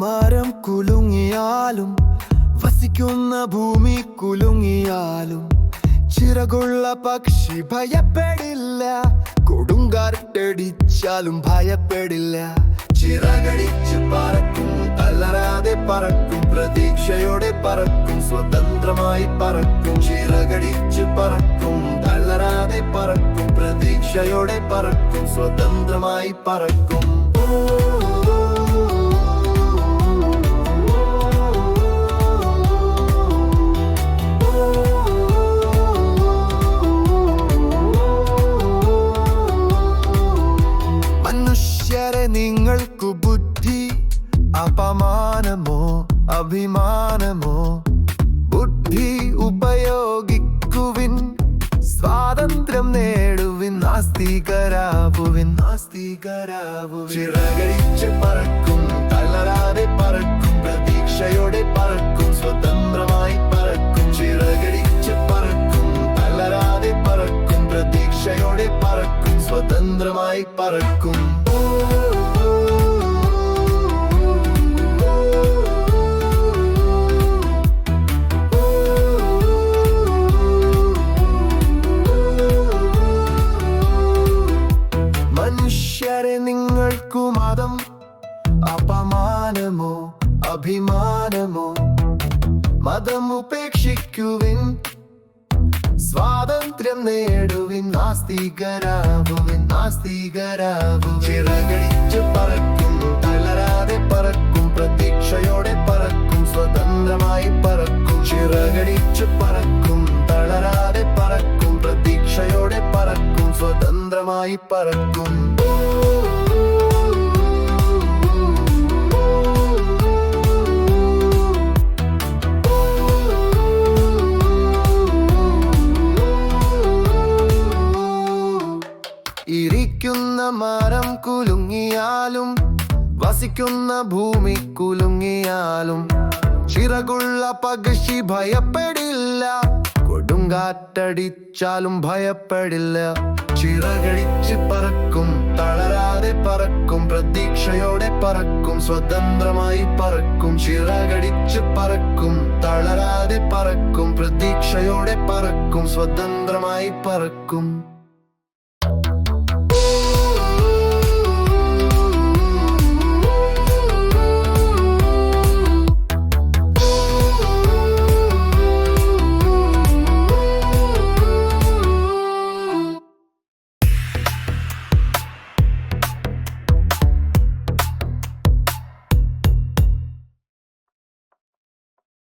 മരം കുലുങ്ങിയാലും വസിക്കുന്ന ഭൂമി കുലുങ്ങിയാലും ചിറകുള്ള പക്ഷി ഭയപ്പെടില്ല കൊടുങ്കാറ്റടിച്ചാലും ഭയപ്പെടില്ല. ചിറകടിച്ച് പറക്കും തളരാതെ പറക്കും പ്രതീക്ഷയോടെ പറക്കും സ്വതന്ത്രമായി പറക്കും. ചിറകടിച്ച് പറക്കും തളരാതെ പറക്കും പ്രതീക്ഷയോടെ പറക്കും സ്വതന്ത്രമായി പറക്കും. മനുഷ്യരെ അഭിമാനമോ ബുദ്ധി ഉപയോഗിക്കുവിൻ. സ്വാതന്ത്ര്യം നേടുവിൻ. നാസ്തികരാവുവിൻ. പറക്കും തളരാതെ പറക്കും പ്രതീക്ഷയോടെ പറക്കും സ്വതന്ത്രമായി പറക്കും. ചിറകടിച്ച് പറക്കും തളരാതെ പറക്കും പ്രതീക്ഷയോടെ പറക്കും സ്വതന്ത്രമായി പറക്കും. മനുഷ്യരെ അഭിമാനമോ? മതം ഉപേക്ഷിക്കുവിൻ സ്വാതന്ത്ര്യം നേടുവിൻ നാസ്തികരാകുവിൻ നാസ്തികരാവുവിൻ ചിറകടിച്ച് പറക്കും തളരാതെ പറക്കും പ്രതീക്ഷയോടെ പറക്കും സ്വതന്ത്രമായി പറക്കും. ചിറകടിച്ച് പറക്കും തളരാതെ പറക്കും പ്രതീക്ഷയോടെ പറക്കും സ്വതന്ത്രമായി പറക്കും. മരം കുലുങ്ങിയാലും വസിക്കുന്ന ഭൂമി കുലുങ്ങിയാലും ചിറകുള്ള പകശി ഭയപ്പെടില്ല കൊടുങ്കാറ്റടിച്ചാലും ഭയപ്പെടില്ല. ചിറകടിച്ച് പറക്കും തളരാതെ പറക്കും പ്രതീക്ഷയോടെ പറക്കും സ്വതന്ത്രമായി പറക്കും ചിറകടിച്ച് പറക്കും തളരാതെ പറക്കും പ്രതീക്ഷയോടെ പറക്കും സ്വതന്ത്രമായി പറക്കും.